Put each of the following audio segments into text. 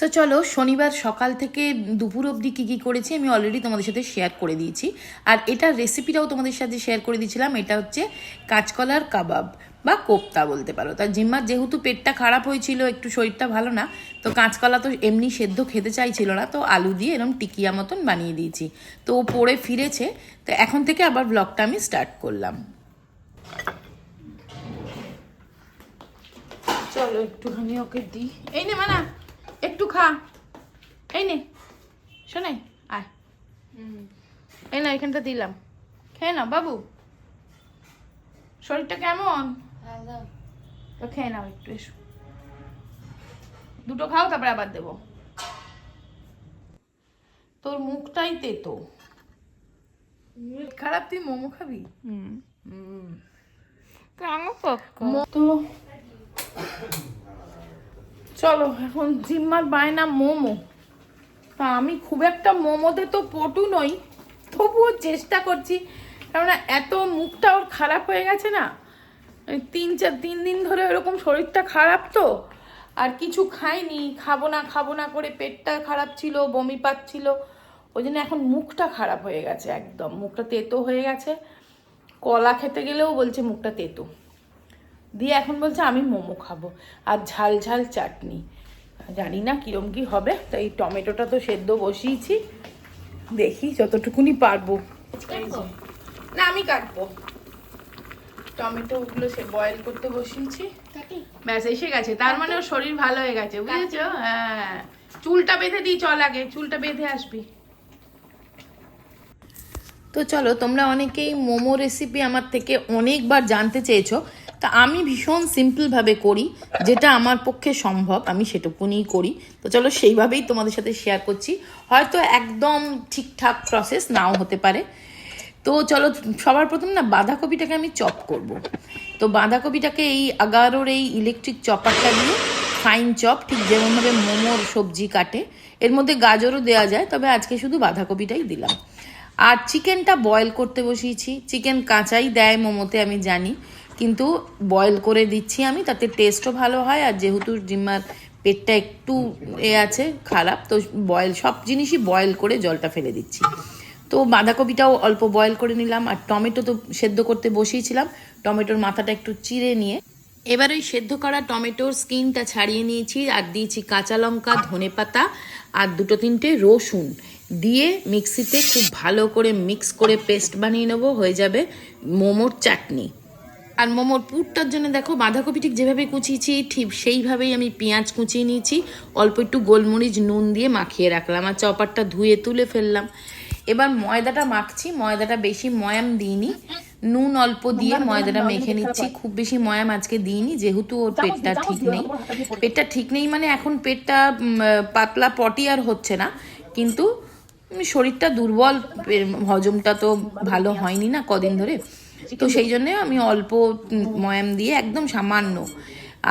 So চলো, শনিবার সকাল থেকে দুপুর অবধি কী কী করেছি আমি অলরেডি তোমাদের সাথে শেয়ার করে দিয়েছি। আর এটার রেসিপিটাও তোমাদের সাথে শেয়ার করে দিয়েছিলাম, এটা হচ্ছে কাঁচকলার কাবাব বা কোপ্তা বলতে পারো। তার জিম্মার যেহেতু পেটটা খারাপ হয়েছিল, একটু শরীরটা ভালো না, তো কাঁচকলা তো এমনি সেদ্ধ খেতে চাইছিল না, তো আলু দিয়ে এরকম টিকিয়া মতন বানিয়ে দিয়েছি। তো ও পড়ে ফিরেছে, তো এখন থেকে আবার ব্লগটা আমি স্টার্ট করলাম। চলো, একটুখানি ওকে দিই। এই নে, মানা। একটু খা। এই নে শোনাই আয়। এই না এখানটা দিলাম। খেয়ে নাও বাবু। শরীরটা কেমন? তো খেয়ে নাও একটু এসো। দুটো খাও তারপরে আবার দেবো। তোর মুখটাই তেতো। খারাপ তুই মোমো খাবি? মো- তো চলো, এখন জিম্মার বায়না মোমো। তা আমি খুব একটা মোমোতে তো পটু নই, তবুও চেষ্টা করছি, কেননা এত মুখটা ওর খারাপ হয়ে গেছে না তিন চার, তিন দিন ধরে এরকম শরীরটা খারাপ তো, আর কিছু খাইনি, খাব না খাব না করে পেটটা খারাপ ছিল, বমি পাচ্ছিল, ওই জন্য এখন মুখটা খারাপ হয়ে গেছে একদম, মুখটা তেতো হয়ে গেছে, কলা খেতে গেলেও বলছে মুখটা তেতো। দিয়ে এখন বলছে আমি মোমো খাব আর ঝাল ঝাল চাটনি। জানি না কিরম কি হবে তাই টমেটোটা তো সেদ্ধ বসিয়েছি। দেখি যতটুকুনি পারব। না আমি কাটবো। টমেটো গুলো সে বয়েল করতে বসিয়েছি। ব্যাস এসে গেছে। তার মানে ওর শরীর ভালো হয়ে গেছে বুঝেছ? হ্যাঁ। চুলটা বেঁধে দিই চল আগে চুলটা বেঁধে আসবি। তো চলো তোমরা অনেকেই মোমো রেসিপি আমার থেকে অনেকবার জানতে চেয়েছো। তা আমি ভীষণ সিম্পলভাবে করি, যেটা আমার পক্ষে সম্ভব, আমি সেটুকুনিই করি। তো চলো সেইভাবেই তোমাদের সাথে শেয়ার করছি। হয়তো একদম ঠিকঠাক প্রসেস নাও হতে পারে। তো চলো, সবার প্রথম না বাঁধাকপিটাকে আমি চপ করব। তো বাঁধাকপিটাকে এই আগারোর এই ইলেকট্রিক চপারটা দিয়ে ফাইন চপ ঠিক যেমনভাবে মোমোর সবজি কাটে, এর মধ্যে গাজরও দেওয়া যায়, তবে আজকে শুধু বাঁধাকপিটাই দিলাম। আর চিকেনটা বয়েল করতে বসিয়েছি। চিকেন কাঁচাই দেয় মোমোতে, আমি জানি। কিন্তু বয়েল করে দিচ্ছি আমি, তাতে টেস্টও ভালো হয় আর যেহেতু জিম্মার পেটটা একটু এ আছে, খারাপ, তো বয়েল সব জিনিসই বয়েল করে জলটা ফেলে দিচ্ছি। তো বাঁধাকপিটাও অল্প বয়েল করে নিলাম আর টমেটো তো সেদ্ধ করতে বসিয়েছিলাম, টমেটোর মাথাটা একটু চিড়ে নিয়ে। এবার ওই সেদ্ধ করা টমেটোর স্কিনটা ছাড়িয়ে নিয়েছি আর দিয়েছি কাঁচা লঙ্কা, ধনে পাতা আর দুটো তিনটে রসুন। দিয়ে মিক্সিতে খুব ভালো করে মিক্স করে পেস্ট বানিয়ে নেব, হয়ে যাবে মোমোর চাটনি। আর মোমোর পুরটার জন্য দেখো বাঁধাকপি ঠিক যেভাবে কুচিয়েছি ঠিক সেইভাবেই আমি পেঁয়াজ কুচিয়ে নিয়েছি। অল্প একটু গোলমরিচ নুন দিয়ে মাখিয়ে রাখলাম আর চপারটা ধুয়ে তুলে ফেললাম। এবার ময়দাটা মাখছি ময়দাটা বেশি ময়াম দিইনি। নুন অল্প দিয়ে ময়দাটা মেখে নিচ্ছি খুব বেশি ময়াম আজকে দিইনি যেহেতু ওর পেটটা ঠিক নেই। পেটটা ঠিক নেই মানে এখন পেটটা পাতলা পটি আর হচ্ছে না। কিন্তু শরীরটা দুর্বল হজমটা তো ভালো হয়নি না কদিন ধরে। তো সেই জন্য আমি অল্প ময়াম দিয়ে একদম সামান্য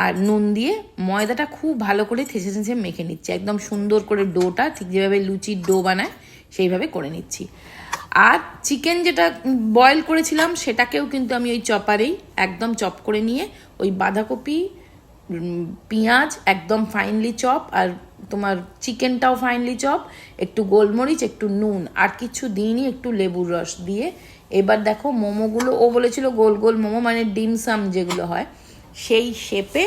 আর নুন দিয়ে ময়দাটা খুব ভালো করে থেসে থেসে মেখে নিচ্ছি। একদম সুন্দর করে ডোটা ঠিক যেভাবে লুচির ডো বানায় সেইভাবে করে নিচ্ছি। আর চিকেন যেটা বয়েল করেছিলাম সেটাকেও কিন্তু আমি ওই চপারেই একদম চপ করে নিয়ে ওই বাঁধাকপি পেঁয়াজ একদম ফাইনলি চপ আর তোমার চিকেনটাও ফাইনলি চপ, একটু গোলমরিচ, একটু নুন আর কিছু দিইনি, একটু লেবুর রস দিয়ে এবার দেখো মোমোগুলো, ও বলেছিল গোল গোল মোমো মানে ডিম সাম যেগুলো হয়, সেই শেপে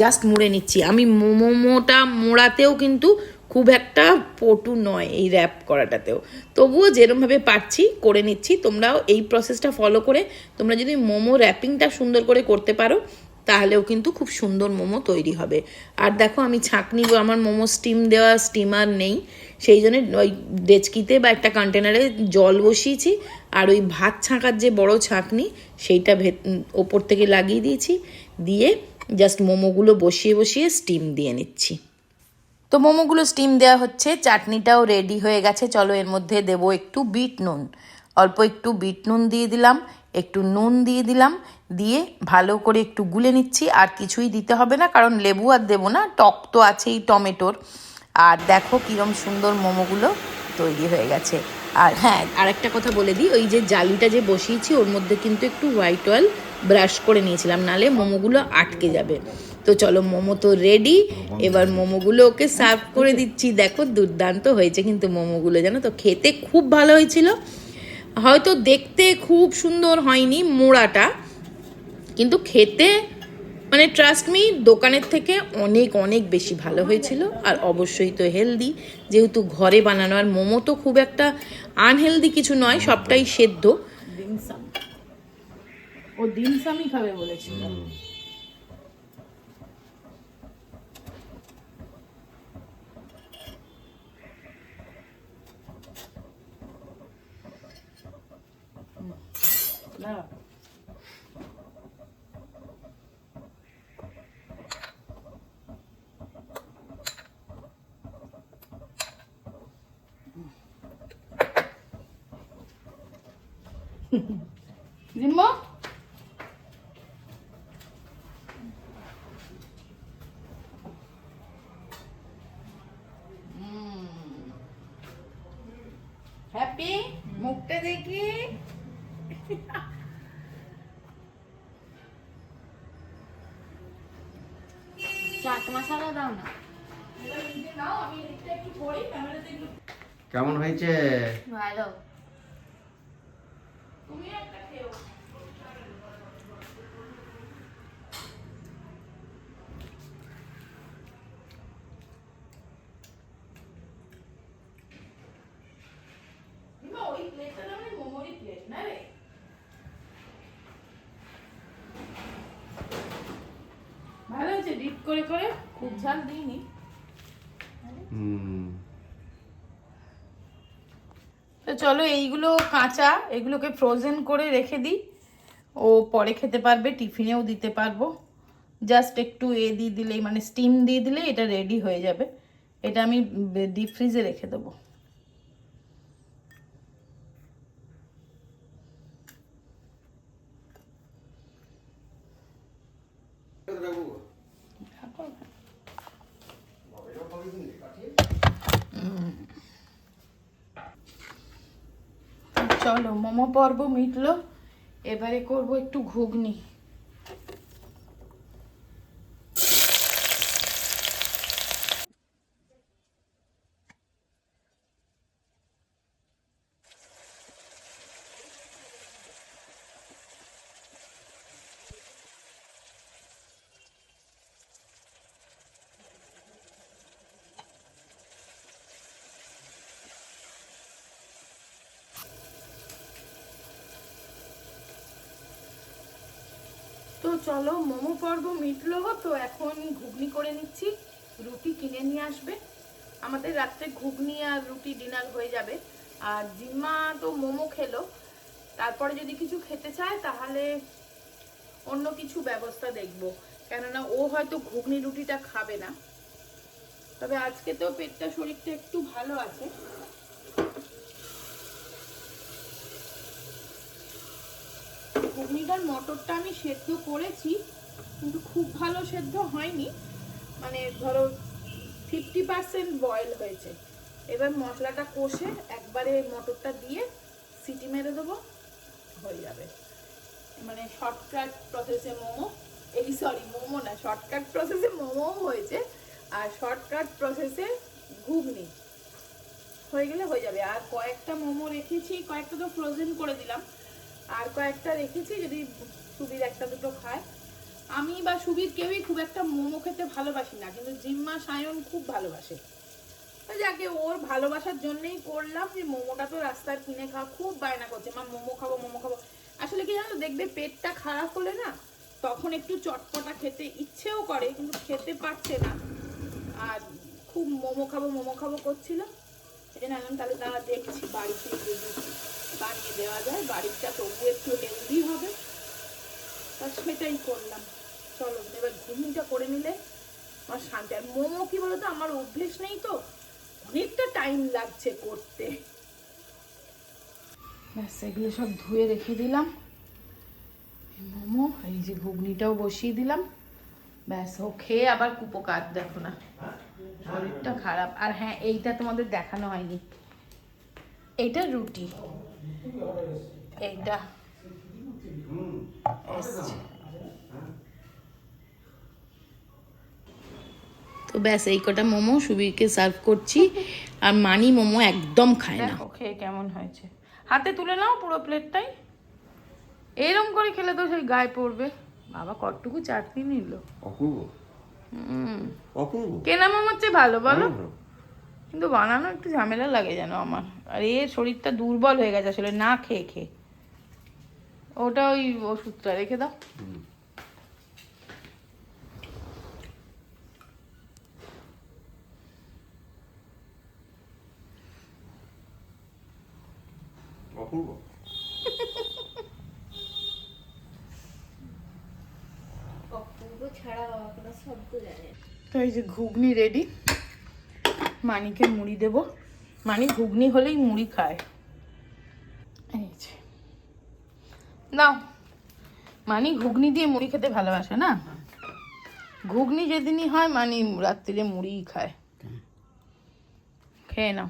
জাস্ট মুড়ে নিচ্ছি। আমি মোমোটা মোড়াতেও কিন্তু খুব একটা পটু নয় এই র্যাপ করাটাতেও। তবুও যেরমভাবে পারছি করে নিচ্ছি, তোমরাও এই প্রসেসটা ফলো করে তোমরা যদি মোমো র্যাপিংটা সুন্দর করে করতে পারো তাহলেও কিন্তু খুব সুন্দর মোমো তৈরি হবে। আর দেখো, আমি ছাঁকনি, আমার মোমো স্টিম দেওয়া স্টিমার নেই। সেই জন্য ওই ডেচকিতে বা একটা কন্টেনারে জল বসিয়েছি। আর ওই ভাত ছাঁকার যে বড় ছাঁকনি, সেইটা ভেত, ওপর থেকে লাগিয়ে দিয়েছি। দিয়ে জাস্ট মোমোগুলো বসিয়ে বসিয়ে স্টিম দিয়ে নিচ্ছি। তো মোমোগুলো স্টিম দেওয়া হচ্ছে। চাটনিটাও রেডি হয়ে গেছে। চলো এর মধ্যে দেবো একটু বিট নুন। অল্প একটু বিট নুন দিয়ে দিলাম। একটু নুন দিয়ে দিলাম, দিয়ে ভালো করে একটু গুলে নিচ্ছি, আর কিছুই দিতে হবে না, কারণ লেবু আর দেবো না, টক তো আছেই টমেটোর। আর দেখো কীরম সুন্দর মোমোগুলো তৈরি হয়ে গেছে। আর হ্যাঁ আর একটা কথা বলে দিই, ওই যে জালিটা যে বসিয়েছি, ওর মধ্যে কিন্তু একটু হোয়াইট অয়েল ব্রাশ করে নিয়েছিলাম, নালে মোমোগুলো আটকে যাবে। তো চলো, মোমো তো রেডি এবার মোমোগুলো ওকে সার্ভ করে দিচ্ছি। দেখো দুর্দান্ত হয়েছে কিন্তু মোমোগুলো, জানো তো? খেতে খুব ভালো হয়েছিল। হয়তো দেখতে খুব সুন্দর হয়নি মোড়াটা কিন্তু খেতে মানে ট্রাস্ট মি দোকানের থেকে অনেক অনেক বেশি ভালো হয়েছিল। আর অবশ্যই তো হেলদি যেহেতু ঘরে বানানো আর মোমো তো খুব একটা আনহেলদি কিছু নয় সবটাই সেদ্ধ। ও ডিমসামই খাবে বলেছিল। জিম্মা হ্যাপি মুখটা দেখি। চাট মশলা দাও না। কেমন হয়েছে? ভালো। ওই মানে মোমোরই প্লেট না রে? ভালো হয়েছে, ডিপ করে করে? খুব ঝাল দিইনি। হুম। তো চলো এইগুলো কাঁচা, এগুলোকে ফ্রোজেন করে রেখে দিই। ও পরে খেতে পারবে, টিফিনেও দিতে পারব। জাস্ট একটু এ দিয়ে দিলেই মানে স্টিম দিয়ে দিলে এটা রেডি হয়ে যাবে। এটা আমি ডিপ ফ্রিজে রেখে দেবো। চলো মোমো পর্ব মিটলো। এবারে করব একটু ঘুগনি। চলো, মোমো পর্ব মিটলো তো এখন ঘুগনি করে নিচ্ছি, রুটি কিনে নিয়ে আসবে। আমাদের রাত্রে ঘুগনি আর রুটি ডিনার হয়ে যাবে। আর জিম্মা তো মোমো খেলো, তারপরে যদি কিছু খেতে চায়, তাহলে অন্য কিছু ব্যবস্থা দেখব। কেননা ও হয়তো ঘুগনি রুটিটা খাবে না। তবে আজকে তো পেটটা শরীরটা একটু ভালো আছে। ঘুগনিটার মটরটা আমি সেদ্ধ করেছি, কিন্তু খুব ভালো সেদ্ধ হয়নি। মানে ধরো ফিফটি পার্সেন্ট বয়েল হয়েছে। এবার মশলাটা কষে একবারে মটরটা দিয়ে সিটি মেরে দেবো, হয়ে যাবে। মানে শর্টকাট প্রসেসে মোমো, এই সরি মোমো না শর্টকাট প্রসেসে মোমো হয়েছে, আর শর্টকাট প্রসেসে ঘুগনি। হয়ে গেলে হয়ে যাবে। আর কয়েকটা মোমো রেখেছি, কয়েকটা তো ফ্রোজেন করে দিলাম। আর কয়েকটা রেখেছি যদি সুবির একটা দুটো খায়। আমি বা সুবির কেউই খুব একটা মোমো খেতে ভালোবাসি না, কিন্তু জিম্মা, সায়ন খুব ভালোবাসে। যাকে ওর ভালোবাসার জন্যই করলাম যে মোমোটা তো রাস্তার কিনে খাওয়া, খুব বায়না করছে, মা, মোমো খাব মোমো খাব। আসলে কি জানো দেখবে পেটটা খারাপ হলে না, তখন একটু চটপটা খেতে ইচ্ছেও করে, কিন্তু খেতে পারছে না। আর খুব মোমো খাব মোমো খাব করছিল। এই জন্য আমি তাহলে তারা দেখছি বাড়িতে যদি বানিয়ে দেওয়া যায়, বাড়িটা তবু একটু হেলদি হবে। তা সেটাই করলাম। চলো, এবার ঘুগনিটা করে নিলে আমার শান্তি। আর মোমো কি বলতো, আমার অভ্যেস নেই তো। অনেকটা টাইম লাগছে করতে। ব্যাস, এগুলো সব ধুয়ে রেখে দিলাম। মোমো এই যে ঘুগনিটাও বসিয়ে দিলাম। ব্যাস, ও খেয়ে আবার কুপোকাত দেখো না। শরীরটা খারাপ। আর হ্যাঁ এইটা তোমাদের দেখানো হয়নি। এইটা রুটি। এইটা। তো ব্যাস এই কটা মোমো সুবীরকে সার্ভ করছি। আর মানি মোমো একদম খায় না। খেয়ে কেমন হয়েছে। হাতে তুলে নাও পুরো প্লেটটাই। এরম করে খেলে তো সেই গায়ে পড়বে। বাবা কতটুকু চাটনি নিল। অপূর্ব। হুম। অপূর্ব। কেনা মোমোর চেয়ে ভালো বলো? কিন্তু বানানো একটু ঝামেলা লাগে যেন আমার। আর এর শরীরটা দুর্বল হয়ে গেছে আসলে না খেয়ে খেয়ে। ওটা ওই ওষুধটা রেখে দাও। অপূর্ব। তো এই যে ঘুগনি রেডি মানিকে মুড়ি দেব। মানি ঘুগনি হলেই মুড়ি খায় এই যে নাও মানি ঘুগনি দিয়ে মুড়ি খেতে ভালোবাসে না? ঘুগনি যেদিনই হয় মানি রাত্রিরে মুড়িই খায়। খেয়ে নাও।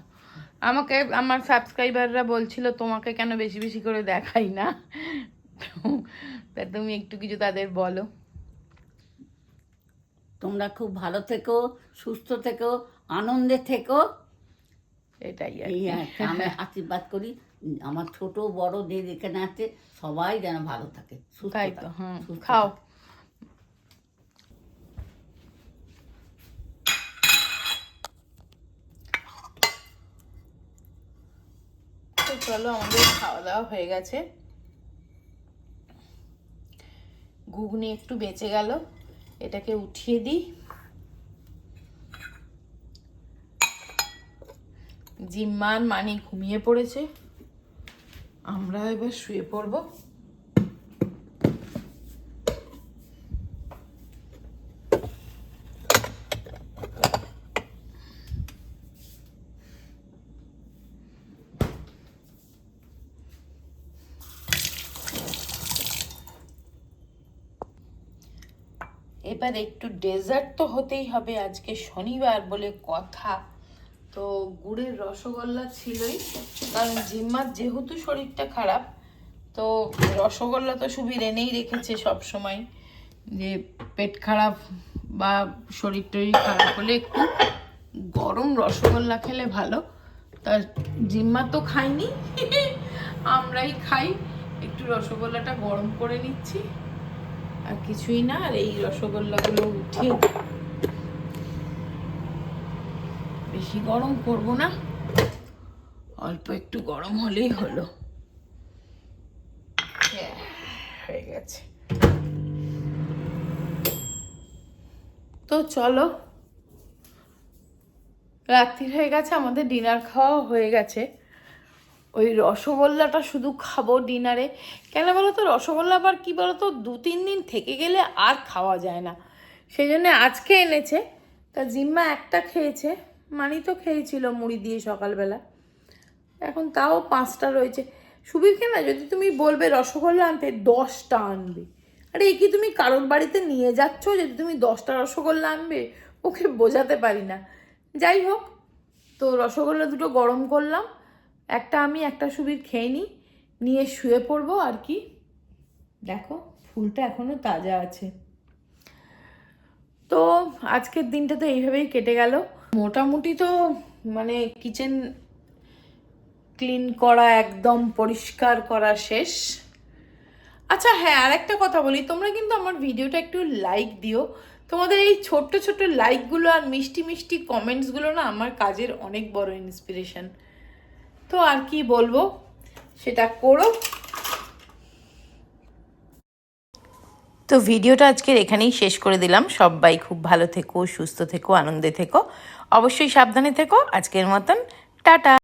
আমাকে আমার সাবস্ক্রাইবাররা বলছিল তোমাকে কেন বেশি বেশি করে দেখাই না? তা তুমি একটু কিছু তাদের বলো। তোমরা খুব ভালো থেকো সুস্থ থেকো আনন্দে থেকো। এটাই আর আমি আশীর্বাদ করি। আমার ছোট বড় যে যেখানে আছে সবাই যেন ভালো থাকে সুস্থ থাকে, খাও। চলো আমাদের খাওয়া দাওয়া হয়ে গেছে। ঘুগনি একটু বেঁচে গেল এটাকে উঠিয়ে দিই। জিম্মান মানি ঘুমিয়ে পড়েছে। আমরা এবার শুয়ে পড়ব। এবার একটু ডেজার্ট তো হতেই হবে আজকে শনিবার বলে কথা। তো গুড়ের রসগোল্লা ছিলই, কারণ জিম্মার যেহেতু শরীরটা খারাপ, তো রসগোল্লা তো সুবির এনেই রেখেছে সব সময় যে পেট খারাপ বা শরীর টরীর খারাপ হলে একটু গরম রসগোল্লা খেলে ভালো। তা জিম্মা তো খাইনি আমরাই খাই, একটু রসগোল্লাটা গরম করে নিচ্ছি, আর কিছুই না, আর এই রসগোল্লাগুলো উঠিয়ে দিই। বেশি গরম করব না। অল্প একটু গরম হলেই হলো। হ্যাঁ, হয়ে গেছে। তো চলো। রাত্রি হয়ে গেছে আমাদের ডিনার খাওয়া হয়ে গেছে। ওই রসগোল্লাটা শুধু খাব ডিনারে। কেন বলো তো রসগোল্লা আবার কি বলো তো দু তিন দিন থেকে গেলে আর খাওয়া যায় না। সেই জন্য আজকে এনেছে। তা জিম্মা একটা খেয়েছে। মানি তো খেয়েছিল মুড়ি দিয়ে সকালবেলা। এখন তাও পাঁচটা রয়েছে। সুবীরকে না, যদি তুমি বলবে রসগোল্লা আনতে, দশটা আনবে। আরে, এ কি তুমি কারোর বাড়িতে নিয়ে যাচ্ছ যদি তুমি দশটা রসগোল্লা আনবে? ওকে বোঝাতে পারি না। যাই হোক, তো রসগোল্লা দুটো গরম করলাম। একটা আমি, একটা সুবির খেয়ে নিই নিয়ে শুয়ে পড়ব আর কি। দেখো, ফুলটা এখনও তাজা আছে। তো আজকের দিনটা তো এইভাবেই কেটে গেল। মোটামুটি তো মানে কিচেন ক্লিন করা একদম পরিষ্কার করা শেষ। আচ্ছা হ্যাঁ আর একটা কথা বলি। তোমরা কিন্তু আমার ভিডিওটা একটু লাইক দিও। তোমাদের এই ছোট্ট ছোট্ট লাইকগুলো আর মিষ্টি মিষ্টি কমেন্টসগুলো না আমার কাজের অনেক বড় ইন্সপিরেশন তো আর কি বলব? সেটা করো। তো ভিডিওটা আজকের এখানেই শেষ করে দিলাম। সবাই খুব ভালো থেকো, সুস্থ থেকো, আনন্দে থেকো। অবশ্যই সাবধানে থেকো। আজকের মতন, টাটা।